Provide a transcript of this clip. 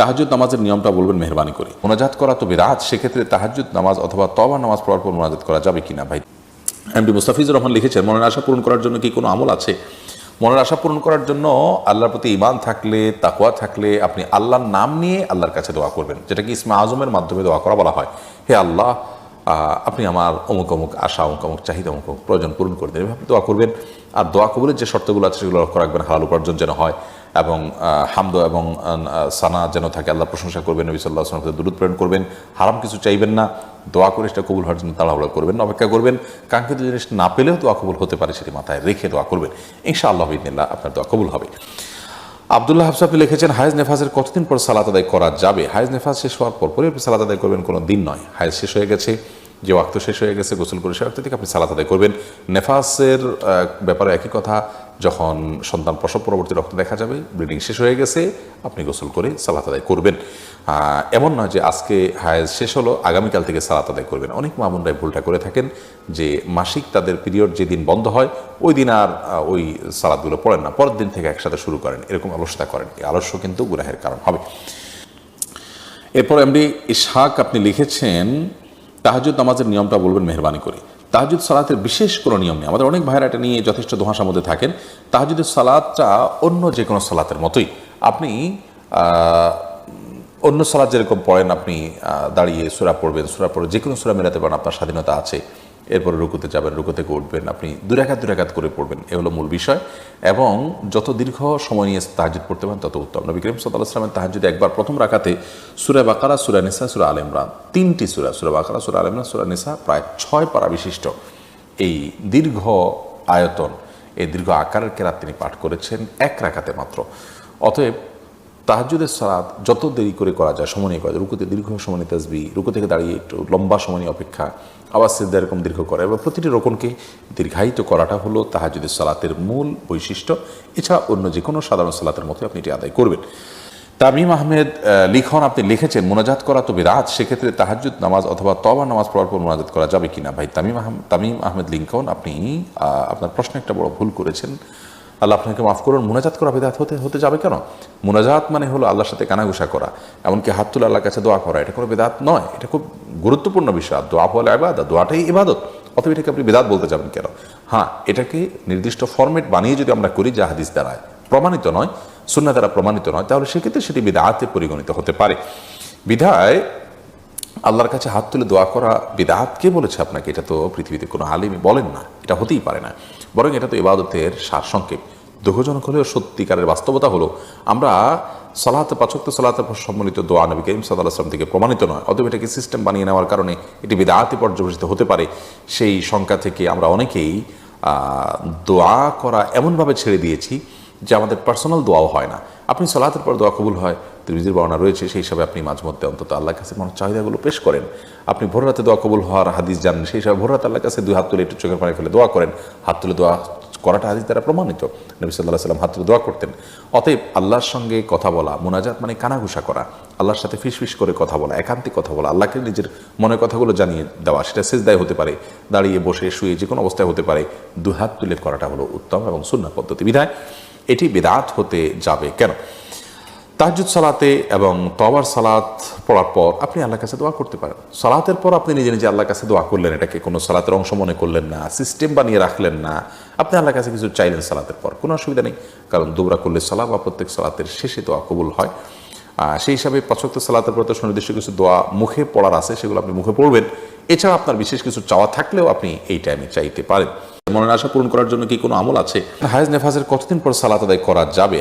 তাহাজুদ নামাজের নিয়মটা বলবেন মেহরবানি করে। মোনাজাত করা তো বিরাট সেক্ষেত্রে তাহাজুদ নামাজ অথবা তবা নামাজ পড়ার পর মোনাজাত করা যাবে কিনা ভাই? এমডি মুস্তাফিজুর রহমান লিখেছেন, মনের আশা পূরণ করার জন্য কি কোনো আমল আছে? মনের আশা পূরণ করার জন্য আল্লাহর প্রতি ইমান থাকলে তাকুয়া থাকলে আপনি আল্লাহর নাম নিয়ে আল্লাহর কাছে দোয়া করবেন। যেটা কি ইসমা আজমের মাধ্যমে দোয়া করা বলা হয়। হে আল্লাহ আপনি আমার অমুক অমুক আশা, অমুক অমুক চাহিদা, অমুক অমুক প্রয়োজন পূরণ করে দেন। এভাবে দোয়া করবেন। আর দোয়া কবুলের যে শর্তগুলো আছে, সেগুলো লক্ষ্য রাখবেন। হালাল উপার্জন যেন হয়। এবং হামদ এবং সানা যেন থাকে, আল্লাহ প্রশংসা করবেন, নবী সাল্লাহ আসলামকে দূরত প্রেরণ করবেন। হারাম কিছু চাইবেন না, দোয়া করে সেটা কবুল হওয়ার জন্য তাড়াহুড়া করবেন, অপেক্ষা করবেন। কাঙ্ক্ষিত জিনিস না পেলেও দোয়া কবুল হতে পারে, সেটি মাথায় রেখে দোয়া করবেন। ইনশা আল্লাহ ইদিনিল্লাহ আপনার দোয়া কবুল হবে। আবদুল্লাহ হাফসাফি লিখেছেন, হায়েজ নেফাজের কতদিন পর সালাত আদায় করা যাবে? হায়েজ নেফাজ শেষ হওয়ার পর পরে আপনি সালাত আদায় করবেন, কোনো দিন নয়। হায়েজ শেষ হয়ে গেছে, যে ওয়াক্ত শেষ হয়ে গেছে, গোসল করে সে ওয়াক্ত থেকে আপনি সালাত আদায় করবেন। নেফাসের ব্যাপারে একই কথা যখন সন্তান প্রসব পরবর্তী রক্ত দেখা যাবে ব্লিডিং শেষ হয়ে গেছে, আপনি গোসল করে সালাত আদায় করবেন। এমন নয় যে আজকে হায়েজ শেষ হলো, আগামীকাল থেকে সালাত আদায় করবেন। অনেক মামুনরাই ভুলটা করে থাকেন যে মাসিক তাদের পিরিয়ড যেদিন বন্ধ হয়, ওই দিন আর ওই সালাদগুলো পড়েন না। পরের দিন থেকে একসাথে শুরু করেন। এরকম অলসতা করেন। এই আলস্য কিন্তু গুনাহের কারণ হবে। এরপর এমডি ইসহাক আপনি লিখেছেন তাহাজুদ নামাজের নিয়মটা বলবেন মেহরবানি করে। তাহাজুদ সালাতের বিশেষ কোনো নিয়ম নেই। আমাদের অনেক ভাইয়েরা এটা নিয়ে যথেষ্ট ধোঁয়াশার মধ্যে থাকেন। তাহাজুদের সালাদটা অন্য যে কোনো সালাতের মতোই। আপনি অন্য সালাদ যেরকম পড়েন, আপনি দাঁড়িয়ে সুরা পড়বেন, সুরা পড়ে যে কোনো সুরা মেলাতে পারেন, আপনার স্বাধীনতা আছে। এরপরে রুকুতে যাবেন রুকু থেকে উঠবেন, আপনি দুরাঘাত দুরাঘাত করে পড়বেন, এ হলো মূল বিষয়। এবং যত দীর্ঘ সময় নিয়ে তাহাজুদ পড়তে পারেন, তত উত্তম। নবী করিম সাল্লাহ আসলামের তাহাজুদ একবার প্রথম রাখাতে সুরা বাকারা, সুরা নিসা, সুরা আল ইমরান, তিনটি সুরা সুরা বাকারা, সুরা আল ইমরান, সুরা নিসা, প্রায় ছয় পারা বিশিষ্ট এই দীর্ঘ আয়তন, এই দীর্ঘ আকারের কেরাত তিনি পাঠ করেছেন এক রাখাতে মাত্র। অতএব তাহাজুদের সালাত যত দেরি করে করা যায়, সময় নিয়ে করা যায়। রুকুতে দীর্ঘ সময় নিয়ে তাসবি রুকু থেকে দাঁড়িয়ে একটু লম্বা সময় নিয়ে অপেক্ষা আবার সিদ্ধা এরকম দীর্ঘ করা। এবং প্রতিটি রোকনকে দীর্ঘায়িত করাটা হলো তাহাজুদের সালাতের মূল বৈশিষ্ট্য। এছাড়া অন্য যে কোনো সাধারণ সালাতের মতো আপনি এটি আদায় করবেন। তামিম আহমেদ লিখন আপনি লিখেছেন, মোনাজাত করা তো বিরাট সেক্ষেত্রে তাহাজুদ নামাজ অথবা তবা নামাজ পড়ার পর মোনাজাত করা যাবে কিনা? ভাই, তামিম আহম- তামিম আহমেদ লিঙ্কন আপনি আপনার প্রশ্নে একটা বড় ভুল করেছেন। আল্লাহ আপনাকে মাফ করুন, মোনাজাত করা বিদাত হতে হতে যাবে কেন? মোনাজাত মানে হলো আল্লাহর সাথে কানাঘুষা করা, এমনকি হাত তুলে আল্লাহর কাছে দোয়া করা, এটা কোনো বেদাত নয়, এটা খুব গুরুত্বপূর্ণ বিষয়। দোয়া বলে আবাদত দোয়াটাই ইবাদত। অথবা এটাকে আপনি বেদাত বলতে যাবেন কেন? হ্যাঁ এটাকে নির্দিষ্ট ফরম্যাট বানিয়ে যদি আমরা করি, যা হাদিস দ্বারায় প্রমাণিত নয় সুন্না দ্বারা প্রমাণিত নয়, তাহলে সেক্ষেত্রে সেটি বিদাতে পরিগণিত হতে পারে। বিধায় আল্লাহর কাছে হাত তুলে দোয়া করা বিদাত? কে বলেছে আপনাকে? এটা তো পৃথিবীতে কোনো আলিমই বলেন না। এটা হতেই পারে না। বরং এটা তো ইবাদতের সার সংক্ষেপ দুঃখজনক হলেও সত্যিকারের বাস্তবতা হলো, আমরা সালাতে, পাচক্ত সালাতে সম্মিলিত দোয়া নবী করিম আসলাম থেকে প্রমাণিত নয়। অতএব এটাকে সিস্টেম বানিয়ে নেওয়ার কারণে এটি বিদাতি পর্যবেসিত হতে পারে। সেই সংখ্যা থেকে আমরা অনেকেই দোয়া করা এমনভাবে ছেড়ে দিয়েছি যে আমাদের পার্সোনাল দোয়াও হয় না। আপনি সালাতের পর দোয়া কবুল হয় তিরমিজির বর্ণনা রয়েছে, সেই হিসাবে আপনি মাঝে মধ্যে অন্তত আল্লাহর কাছে মনের চাহিদাগুলো পেশ করেন। আপনি ভোর রাতে দোয়া কবুল হওয়ার হাদিস জানেন, সেই হিসাবে ভোর রাতে আল্লাহ কাছে দুই হাত তুলে একটু চোখের পানি ফেলে দোয়া করেন। হাত তুলে দোয়া করাটা হাদিস দ্বারা প্রমাণিত। নবী সাল্লাহ সাল্লাম হাত তুলে দোয়া করতেন। অতএব আল্লাহর সঙ্গে কথা বলা, মোনাজাত মানে কানাঘুষা করা, আল্লাহর সাথে ফিস ফিস করে কথা বলা, একান্তিক কথা বলা, আল্লাহকে নিজের মনের কথাগুলো জানিয়ে দেওয়া, সেটা সেজদায় হতে পারে, দাঁড়িয়ে বসে, শুয়ে যে কোনো অবস্থায় হতে পারে। দু হাত তুলে করাটা হলো উত্তম এবং সুন্না পদ্ধতি। বিধায় এটি বেদাত হতে যাবে। কেন? তাহাজুদ সালাতে এবং তবার সালাত পড়ার পর আপনি আল্লাহর কাছে দোয়া করতে পারেন। সালাতের পর আপনি নিজে নিজে আল্লাহর কাছে দোয়া করলেন, এটাকে কোনো সালাতের অংশ মনে করলেন না সিস্টেম বানিয়ে রাখলেন না। আপনি আল্লাহর কাছে কিছু চাইলেন সালাতের পর, কোনো অসুবিধা নেই। কারণ দোবরা করলে সালা বা প্রত্যেক সালাতের শেষে দোয়া কবুল হয়। সেই হিসাবে পছক্ত সালাতের পর তো সুনির্দিষ্ট কিছু দোয়া মুখে পড়ার আছে, সেগুলো আপনি মুখে পড়বেন। এছাড়া আপনার বিশেষ কিছু চাওয়া থাকলেও আপনি এই টাইমে চাইতে পারেন। মনের আশা পূরণ করার জন্য কি কোনো আমল আছে? হায়েজ নেফাজের কতদিন পর সালাত আদায় করা যাবে?